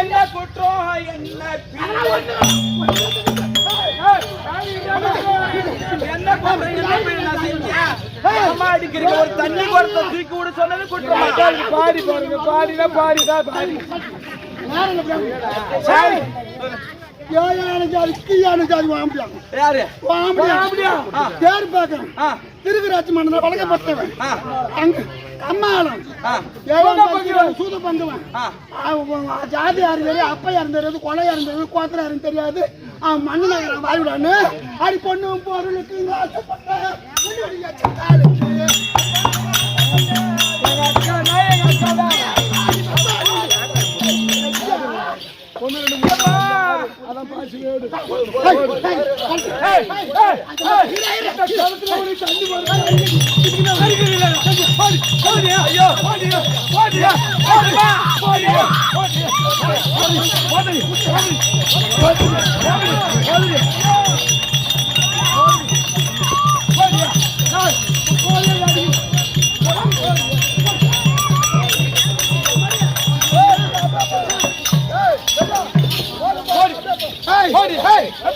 என்ன குற்றம் என்ன? என்ன? அம்மா அடிக்கிறீங்க, ஒரு தண்ணி குடத்தை தூக்கி விட சொன்னது குற்றமா? பாடி பாருங்க பாடினா பாடிதான் பாடி சரி. ஏழான ஜாதி கீழான ஜாதி வாம்பியாங்க யாரு வாம்பியா ஆ. பேர் பார்க்கறேன் ஆ, திருவிராட்சி மண்டலம் வழங்கப்பட்டவன் அங்க ஏழாம் சூத பங்குவன்? ஆ. ஜாதி யாரும் தெரியாது அப்பா யாரும் தெரியாது கொலை யாரும் தெரியாது கோத்திரம் யாரும் தெரியாது. அவன் மண்ணு நகரம் வாய்விடான்னு அடி பொண்ணு பொருளுக்கு இங்க ஐயோ,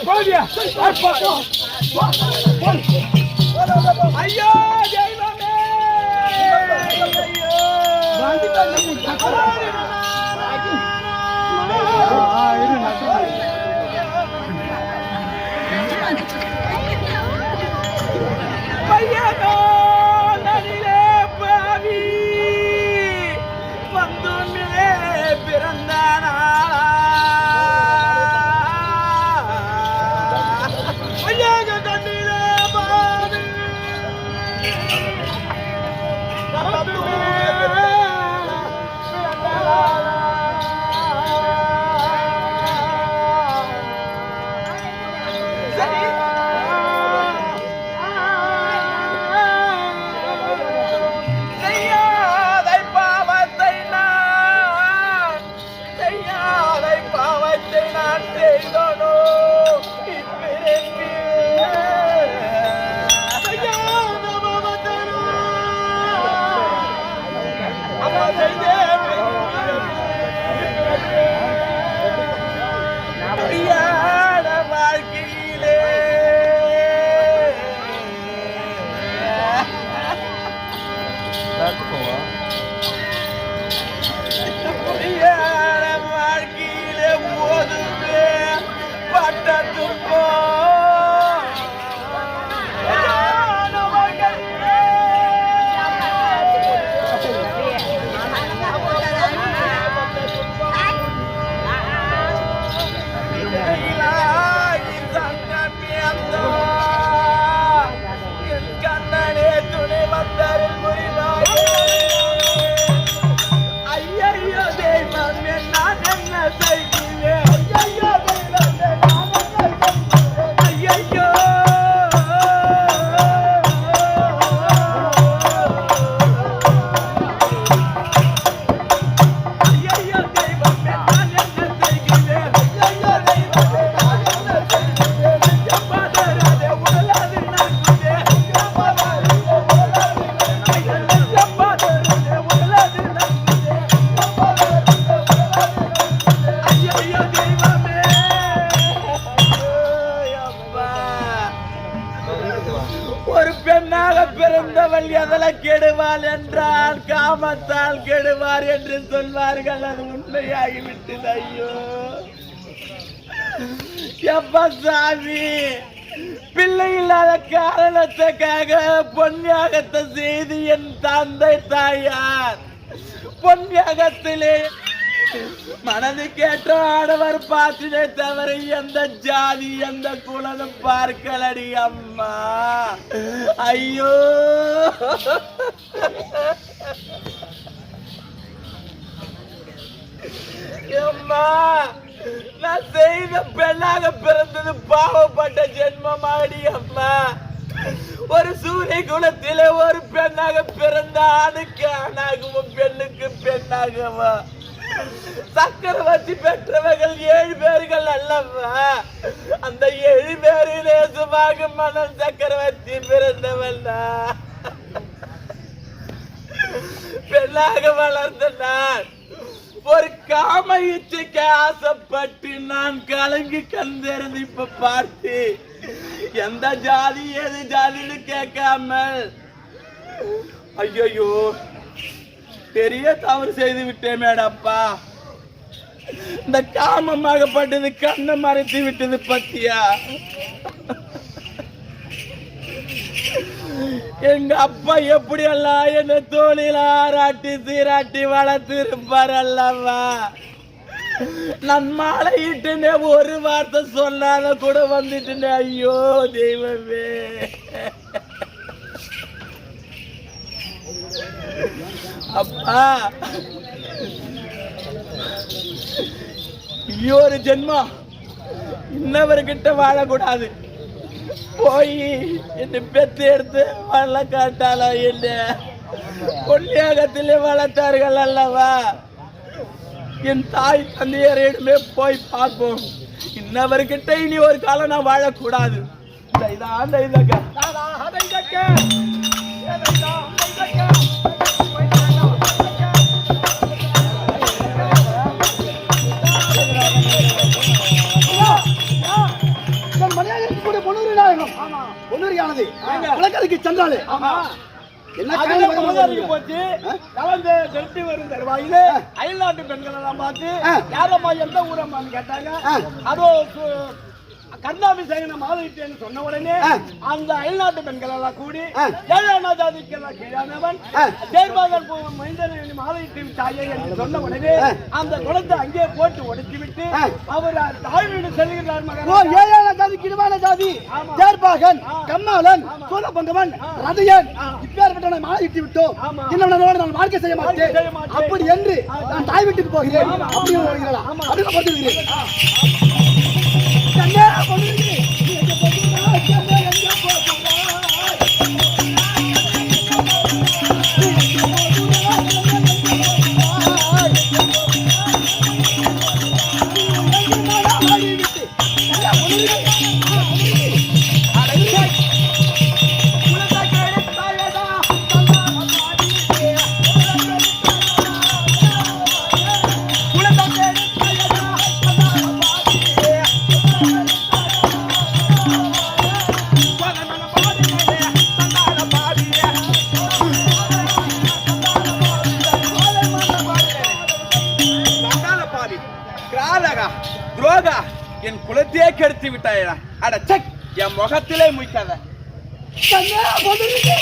ஏய், போடியா, அப்பா. ஐயோ பிறந்தவள் கெடுவாள் என்றால் காமத்தால் கெடுவார் என்று சொல்வார்கள். அது உண்மையாகிவிட்டது ஐயோ. எப்ப சாமி? பிள்ளை இல்லாத காரணத்துக்காக பொன்யாகத்தை செய்து என் தந்தை தாயார். பொன்யாகத்திலே மனது கேட்ட ஆடவர் பார்த்ததே தவிர எந்த ஜாதி எந்த குலம் பார்க்கலடி அம்மா. ஐயோ. அம்மா நான் செய்த பெண்ணாக பிறந்தது பாவப்பட்ட ஜென்மமாடி அம்மா. ஒரு சூரிய குலத்திலே ஒரு பெண்ணாக பிறந்த ஆணுக்கு ஆணாகவும் பெண்ணுக்கு பெண்ணாகவா? சக்கரவர்த்தி பெற்றவர்கள் ஏழு பேர்கள் அல்லவா? அந்த ஏழு பேரிலே சுமாக மன்னன் சக்கரவர்த்தி பிறந்தவன் பெண்ணாக வளர்ந்த நான். ஒரு காம இச்சைக்கு ஆசைப்பட்டு நான் கலங்கி கந்திருந்து இப்ப பார்த்து எந்த ஜாதி ஏது ஜாதின்னு கேட்காமல் ஐயோ பெரிய தவறு செய்து விட்டேன் மேடப்பா இந்த காமமாகப்பட்டது கண்ணை மறைத்து விட்டது பத்தியா? எங்க அப்பா எப்படி எல்லாம் என்ன தோழில ஆராட்டி சீராட்டி வளர்த்திருப்பார் அல்லவா? நான் மாலையிட்டுனே ஒரு வார்த்தை சொல்லாத கூட வந்துட்டுனே ஐயோ தெய்வமே. அப்பா. ஐயோ ஒரு ஜென்மம். இன்னவர்கிட்ட வாழக்கூடாது. போய் என்னை பெத்து எடுத்து வள காட்டாளா என்ன? கொல்லியாகத்திலே வளர்த்தார்கள் அல்லவா? என் தாய் தந்தையரிடமே போய் பார்ப்போம். இன்னவர்கிட்ட இனி ஒரு காலம் நான் வாழக்கூடாது. இதான் இதா, நாயகம் பொன்னூரியானது உலகத்துக்கு சென்றாலே. போச்சு. கலந்து செலுத்தி வரும் தருவாயில அயல்நாட்டு பெண்கள் எல்லாம் பார்த்து. யாரம்மா எந்த ஊரம்மான்னு கேட்டாங்க. அதோ சு- கர்ணாபிஷேகன மாதவிட்டேன்னு சொன்ன உடனே. அந்த அயல்நாட்டு பெண்கள் எல்லாம் கூடி. ஏழாம் ஜாதிக்கெல்லாம் கீழானவன் ஆ. சேர்வாதன் மைந்தன் மாதவிட்டு தாயே என்று சொன்ன உடனே. அந்த குளத்தை அங்கே போட்டு ஒடுக்கி விட்டு. அவர் தாழ்வீடு செல்கிறார் ஓ மகன் ஜாதி கிடுவான ஜாதி ஆமா. தேர்பாகன் ஆ. கம்மாளன் சோழபங்கவன் ரதையன். இப்பேற்பட்ட மாறிட்டு விட்டோம். இன்னொன்னோட நான் வாழ்க்கை செய்ய மாட்டேன். அப்படி என்று நான் தாய் வீட்டுக்கு போகிறேன் ஆமா. அப்படி Vamos, முகத்திலே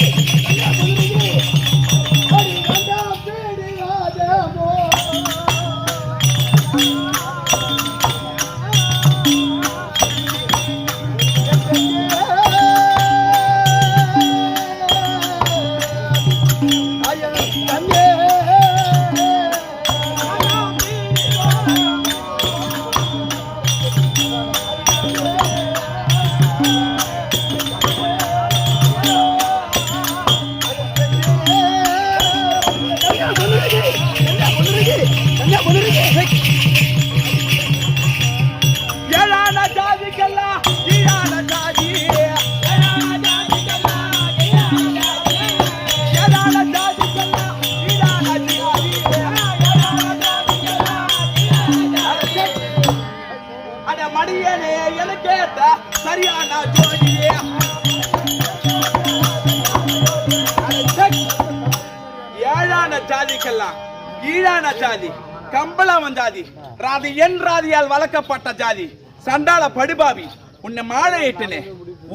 ஜாதி. கம்பளவன் ஜாதி. ராதி என் ராதியால் வளர்க்கப்பட்ட ஜாதி. சண்டாள படுபாவி. உன்னை மாழையிட்டனே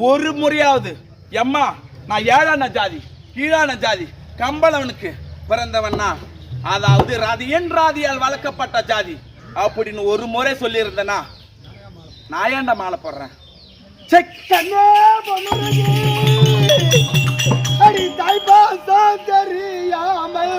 ஒரு முறையாவது. எம்மா நான் ஏழான ஜாதி கீழான ஜாதி கம்பளவனுக்கு பிறந்தவன்னா. அதாவது ராதி என் ராதியால் வளர்க்கப்பட்ட ஜாதி. அப்படின்னு ஒரு முறை சொல்லியிருந்தனா? நான் ஏன்டா மாலை போடுறேன்? அடி தாய்ப்பாசம் தெரியாமல்.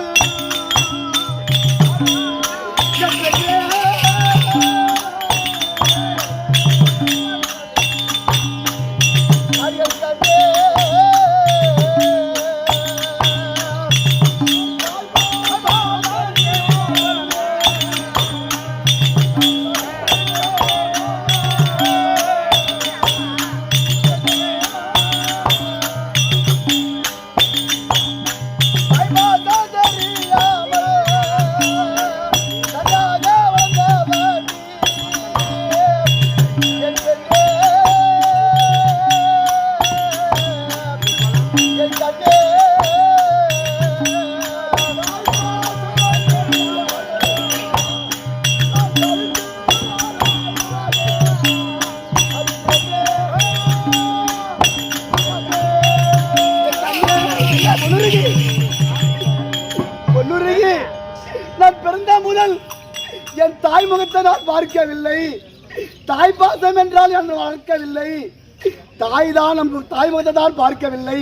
தாய் தான் நம் தாய் முகத்தை தான் பார்க்கவில்லை.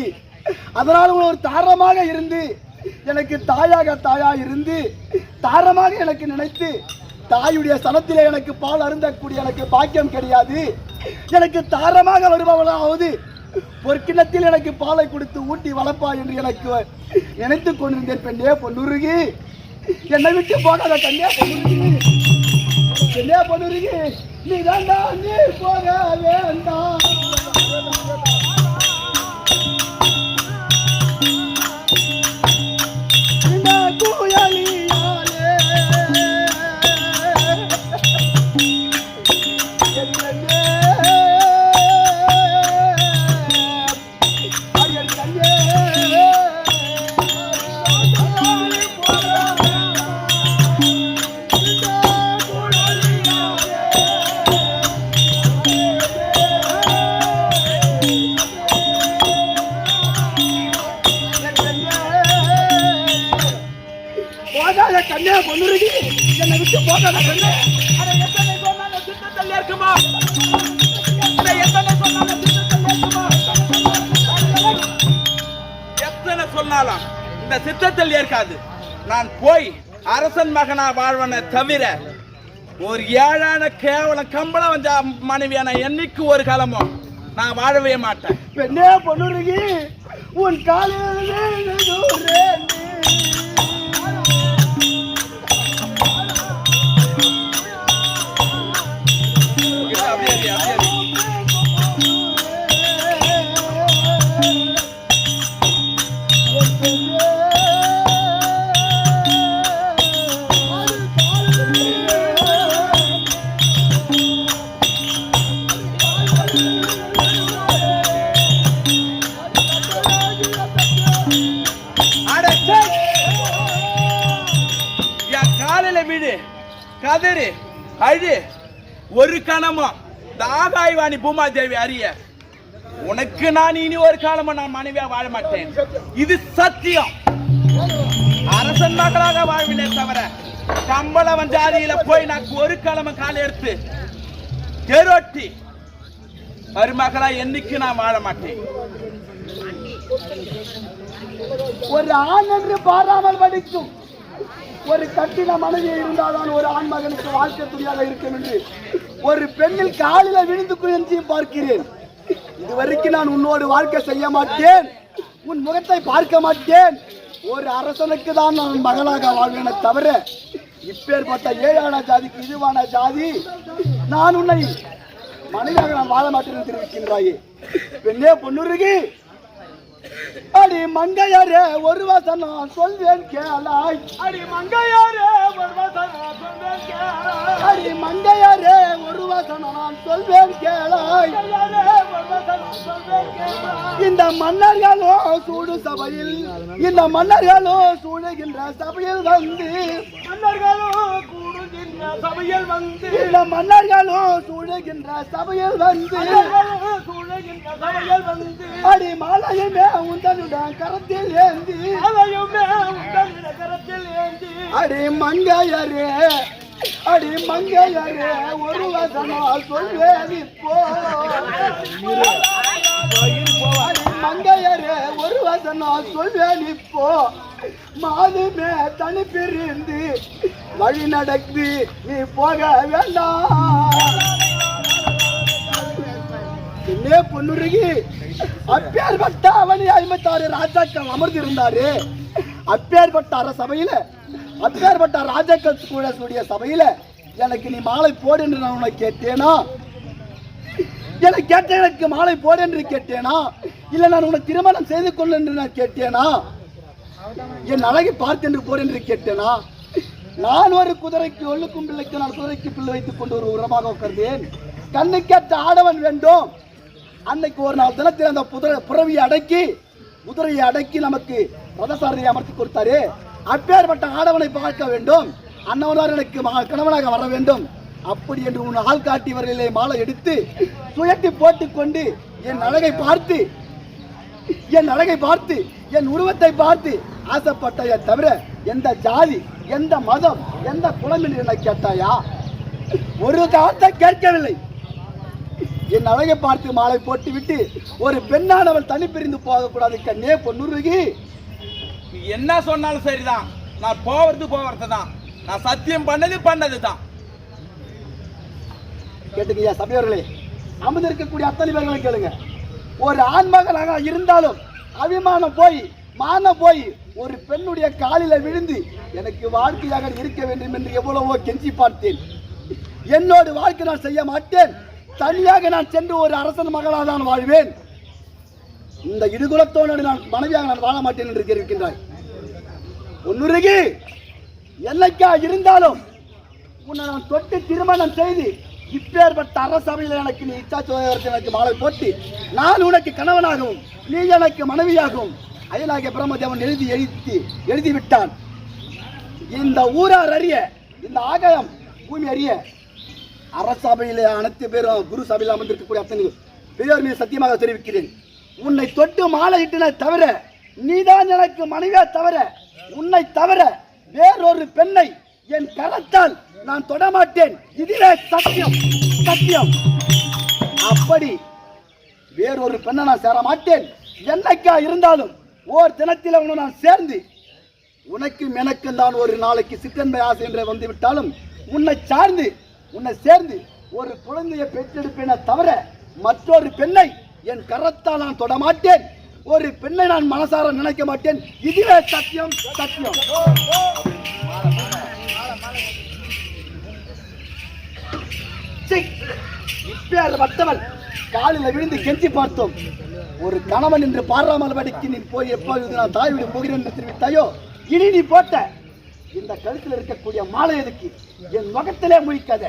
அதனால் ஒரு தாரமாக இருந்து எனக்கு தாயாக தாயா இருந்து தாரமாக எனக்கு நினைத்து தாயுடைய சனத்திலே எனக்கு பால் அருந்தக்கூடிய எனக்கு பாக்கியம் கிடையாது. எனக்கு தாரமாக வருபவளாவது பொற்கிணத்தில் எனக்கு பாலை கொடுத்து ஊட்டி வளர்ப்பா என்று எனக்கு நினைத்து கொண்டிருந்தேன் பெண்ணே பொன்னுருகி. என்னை விட்டு போகாத கண்ணே பொன்னுருகி. என்ன பண்ணுறீங்க நீ தாண்டா நீ போக வேண்டாம். இந்த அரசன் மகனா வாழ்வனை தவிர ஒரு ஏழான கேவலம் கம்பளம் வந்த மனைவியான என்னைக்கு ஒரு காலமோ நான் வாழவே மாட்டேன். பெண்ணே பொண்ணுருகி உன் காலையில் காலில கதறு அழு ஒரு கணமும் தாகாய்வாணி பூமா தேவி அறிய. உனக்கு நான் இனி ஒரு காலமும் நான் மனைவியா வாழ மாட்டேன். இது சத்தியம். அரசன் மகளாக வாழ்விலே தவிர கம்பளவன் ஜாதியில போய் நான் ஒரு காலமா காலை எடுத்து தெரோட்டி. மருமகளா என்னைக்கு நான் வாழ மாட்டேன்? ஒரு ஆண் என்று பாராமல் படிக்கும். ஒரு கட்டின மனைவி இருந்தால்தான் ஒரு ஆண் மகனுக்கு வாழ்க்கை துணியாக இருக்கும் என்று ஒரு பெண்ணில் காலில விழுந்து குயஞ்சி பார்க்கிறேன். இதுவரைக்கும் நான் உன்னோடு வாழ்க்கை செய்ய மாட்டேன். உன் முகத்தை பார்க்க மாட்டேன். ஒரு அரசனுக்கு தான் நான் மகளாக வாழ்வேன தவிர இப்பேற்பட்ட ஏழான ஜாதிக்கு இதுவான ஜாதி நான் உன்னை மனைவியாக நான் வாழ மாட்டேன் தெரிவிக்கின்றாயே. பெண்ணே பொண்ணுருகி அடி மங்கையாரே ஒரு வசனம் சொல்வேன் கேளாய். அடி மங்கையாரே ஒரு வசனம் சொல்வேன் கேளாய். அடி மங்கையாரே ஒரு வசனம் சொல்வேன் கேளாய். இந்த மன்னர்களோ சூடு சபையில் இந்த மன்னர்களோ சூடுகின்ற சபையில் வந்து மன்னர்களோ சபையில் வந்து இந்த மன்னர்களோ சூடுகின்ற சபையில் வந்து மன்னர்களும் சூழுகின்ற சபையில் வந்து அடி மாலையுமே உந்தனுடன் கரத்தில் ஏந்தி கரத்தில் ஏந்தி அடி மங்கையரே அடி மங்கையரே ஒரு வசனம் சொல்வேன் இப்போ. அடி மங்கையரே ஒரு வசனம் சொல்வேன் இப்போ. மாதுமே தனி பிரிந்து வழி நடக்குது நீ போக வேண்டாம். என்னே பொன்னுருகி அப்பேற்பட்ட அவனி ஐம்பத்தாறு ராஜாக்கள் அமர்ந்திருந்தாரு. அப்பேற்பட்ட அரசபையில அப்பேற்பட்ட ராஜாக்கள் கூட கூடிய சபையில எனக்கு நீ மாலை போடு என்று நான் உனக்கு கேட்டேனா? எனக்கு கேட்ட எனக்கு மாலை போடு என்று கேட்டேனா? இல்ல நான் உன்னை திருமணம் செய்து கொள்ள என்று நான் கேட்டேனா? என் அழகை பார்த்து என்று போர் என்று கேட்டேனா? நான் ஒரு குதிரைக்கு ஒழுக்கும் பிள்ளைக்கு நான் குதிரைக்கு பிள்ளை வைத்துக் கொண்டு ஒரு உரமாக உட்கார்ந்தேன். கண்ணுக்கேற்ற ஆடவன் வேண்டும். அன்னைக்கு ஒரு நாள் தினத்தில் அந்த புதிரை புறவியை அடக்கி குதிரையை அடக்கி நமக்கு ரதசாரதியை அமர்த்தி கொடுத்தாரு. அப்பேற்பட்ட ஆடவனை பார்க்க வேண்டும். அன்னவனார் எனக்கு கணவனாக வர வேண்டும். அப்படி என்று உன் ஆள் காட்டியவர்களிலே மாலை எடுத்து சுயட்டி போட்டுக்கொண்டு என் அழகை பார்த்து என் அழகை பார்த்து என் உருவத்தை பார்த்து ஆசைப்பட்டாயா தவிர எந்த ஜாதி எந்த மதம் எந்த குலம் என்று என்னை கேட்டாயா? ஒரு காலத்தை கேட்கவில்லை. என் அழகை பார்த்து மாலை போட்டு விட்டு ஒரு பெண்ணானவள் தனி பிரிந்து போகக்கூடாது கண்ணே பொன்னுருகி. நீ என்ன சொன்னாலும் சரிதான். நான் போவது போவது தான் நான் சத்தியம் பண்ணது பண்ணது தான் கேட்டுக்கய்யா சபையோர்களே அமர்ந்திருக்கக்கூடிய அத்தனை பேர்களும் கேளுங்க. ஒரு ஆண்மகனாக இருந்தாலும் அபிமானம் போய் மானம் போய் ஒரு பெண்ணுடைய காலில் விழுந்து எனக்கு வாழ்க்கையாக இருக்க வேண்டும் என்று எவ்வளவோ கெஞ்சி பார்த்தேன். என்னோடு வாழ்க்கை நான் செய்ய மாட்டேன். தனியாக நான் சென்று ஒரு அரசன் மகளாக தான் வாழ்வேன். இந்த இடுகுலத்தோடு நான் மனைவியாக நான் வாழ மாட்டேன் என்று தெரிவிக்கின்றாய் ஒன்னுருகி என்னைக்கா இருந்தாலும் உன்னை நான் தொட்டு திருமணம் செய்து இப்பேற்பட்ட அரசபையில் எனக்கு நீ இச்சாச்சுவதற்கு எனக்கு மாலை போட்டு நான் உனக்கு கணவனாகவும் நீ எனக்கு மனைவியாகவும் அயலாகிய பிரம்மதேவன் எழுதி எழுதி எழுதி விட்டான் இந்த ஊரார் அறிய இந்த ஆகாயம் பூமி அறிய அரசபையில் அனைத்து பேரும் குரு சபையில் அமர்ந்திருக்கக்கூடிய அத்தனை பெரியோர் மீது சத்தியமாக தெரிவிக்கிறேன். உன்னை தொட்டு மாலை இட்டின தவிர நீதான் எனக்கு மனைவியா தவிர உன்னை தவிர வேறொரு பெண்ணை என் கரத்தால் நான் தொடமாட்டேன். இதிலே சத்தியம். சத்தியம். அப்படி வேறொரு பெண்ணை நான் சேர மாட்டேன் என்னைக்கா இருந்தாலும் ஓர் தினத்தில் உன்னை நான் சேர்ந்து உனக்கும் எனக்கும் தான் ஒரு நாளைக்கு சிக்கன்மை ஆசை என்று வந்து விட்டாலும் உன்னை சார்ந்து உன்னை சேர்ந்து ஒரு குழந்தையை பெற்றெடுப்பேனே தவிர மற்றொரு பெண்ணை என் கரத்தால் நான் தொட மாட்டேன் ஒரு பெண்ணை நான் மனசார நினைக்க மாட்டேன். இதுவே சத்தியம். சத்தியம். சீ, இப்பேர் வட்டவன் காலில் விழுந்து கெஞ்சி பார்த்தோம். ஒரு கணவன் என்று பாராமல் படிக்கு நீ போய் எப்போது நான் தாய் வீடு போகிறேன்? என்று தெரிவித்தாயோ? இனி நீ போட்ட. இந்த கழுத்தில் இருக்கக்கூடிய மாலை எதுக்கு? என் முகத்திலே முழிக்காத.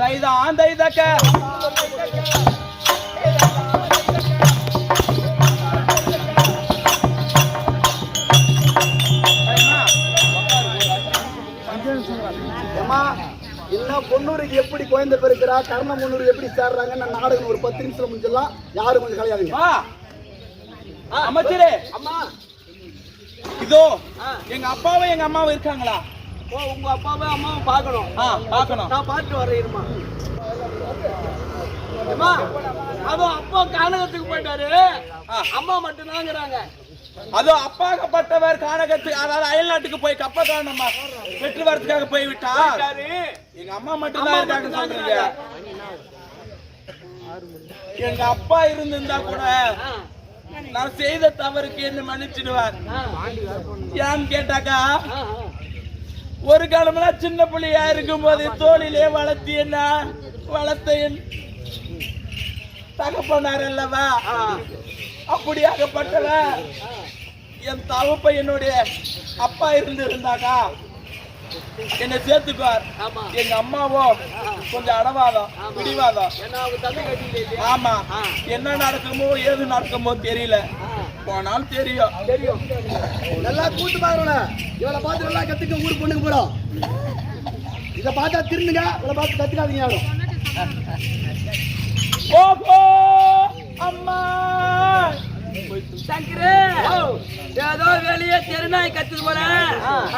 தைதான் தைதக்க. இன்னும் பொண்ணூருக்கு எப்படி குழந்தை பிறக்கிறா கர்ணம் பொண்ணூர் எப்படி சேர்றாங்க? நான் நாடகம் ஒரு பத்து நிமிஷம் முடிஞ்சிடலாம் யாரும் கொஞ்சம் கலையாதுங்க. அமைச்சரே! அம்மா! இதோ எங்க அப்பாவும் எங்க அம்மாவும் இருக்காங்களா? ஓ உங்க அப்பாவை அம்மாவை பார்க்கணும். ஆ பார்க்கணும். நான் பார்த்து வரேன்மா அம்மா அவன் அப்பா கானகத்துக்கு போயிட்டாரு. அம்மா மட்டும் தாங்கிறாங்க அதோ அப்பாகப்பட்டவர் கானகத்துக்கு அதாவது அயல் நாட்டுக்கு போய் கப்ப காரணமா பெற்று வரதுக்காக போய் விட்டா எங்க அம்மா மட்டும் தான் இருக்காங்க சொல்றீங்க. எங்க அப்பா இருந்திருந்தா கூட நான் செய்த தவறுக்கு என்ன மன்னிச்சிடுவார். ஏன்னு கேட்டாக்கா ஒரு காலமெல்லாம் சின்ன புள்ளையா இருக்கும்போது தோளிலே வளர்த்தி என்ன வளர்த்த என் தகப்பனார் அல்லவா? அப்படியாகப்பட்டவ என் தவப்ப என்னுடைய அப்பா இருந்து இருந்தாக்கா என்னை சேர்த்துக்குவார் எங்க அம்மாவோ கொஞ்சம் அடவாதம் பிடிவாதம் ஆமா. என்ன நடக்குமோ ஏது நடக்குமோ தெரியல. போனாலும் தெரியும். தெரியும். நல்லா கூட்டு பாருங்க இவளை பார்த்து நல்லா கத்துக்க ஊர் பொண்ணுக்கு போடும் இதை பார்த்தா திருந்துங்க. இவளை பார்த்து கத்துக்காதீங்க யாரும். ஓஹோ அம்மா. சங்கரு ஏதோ வெளியே தெருநாய் கத்துது போல.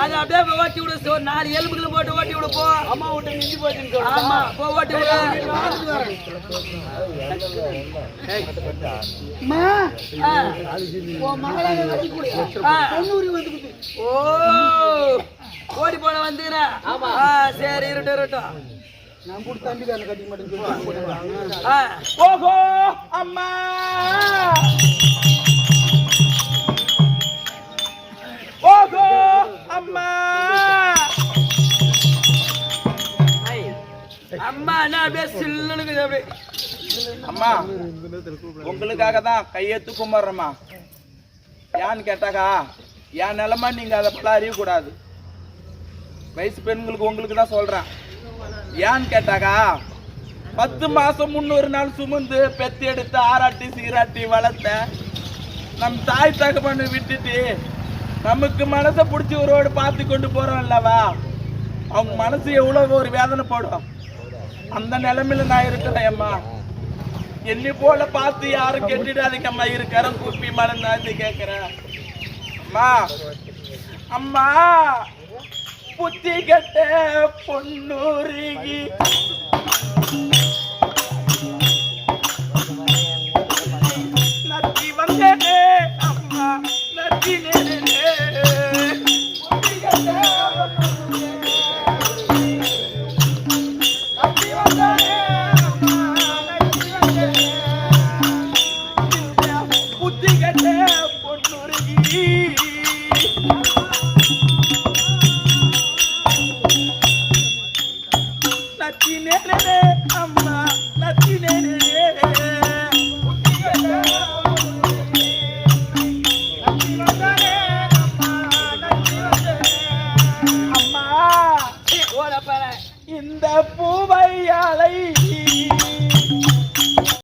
அது அப்படியே ஓட்டி விடு சோ நாலு எலும்புகளை போட்டு ஓட்டி விடு போ. அம்மா விட்டு நின்று போச்சுன்னு ஆமா போ ஓட்டி விடு. அம்மா. ஓ ஓடி போன வந்துக்கிற ஆமா. சரி இருக்கட்டும் இருக்கட்டும் நான் கூட அம்மா. அம்மா என்ன அப்படியே சில்லுன்னு இருக்குது அப்படியே. அம்மா உங்களுக்காக தான் கையெத்து கும்பிட்றேம்மா ஏன்னு கேட்டாக்கா என் நிலமா நீங்க அதை பல அறியக்கூடாது. வயசு பெண்களுக்கு உங்களுக்கு தான் சொல்றேன். ஏன்னு கேட்டாக்கா பத்து மாசம் முன்னூறு நாள் சுமந்து பெத்து எடுத்து ஆராட்டி சீராட்டி வளர்த்த நம் தாய் தகப்பன்னு விட்டுட்டு நமக்கு மனசை பிடிச்சி ஒருவோடு பார்த்து கொண்டு போகிறோம் இல்லவா? அவங்க மனசு எவ்வளோ ஒரு வேதனை போடும். அந்த நிலைமையில நான் இருக்கிறேன் அம்மா. என்னை போல பார்த்து யாரும் கெட்டிடாதீங்க அம்மா இருக்கிறேன் குப்பி மனம் நான் கேட்கிறேன். அம்மா. அம்மா. புத்தி கட்ட பொன்னுருகி. நத்தி வந்தேனே அம்மா. 你你你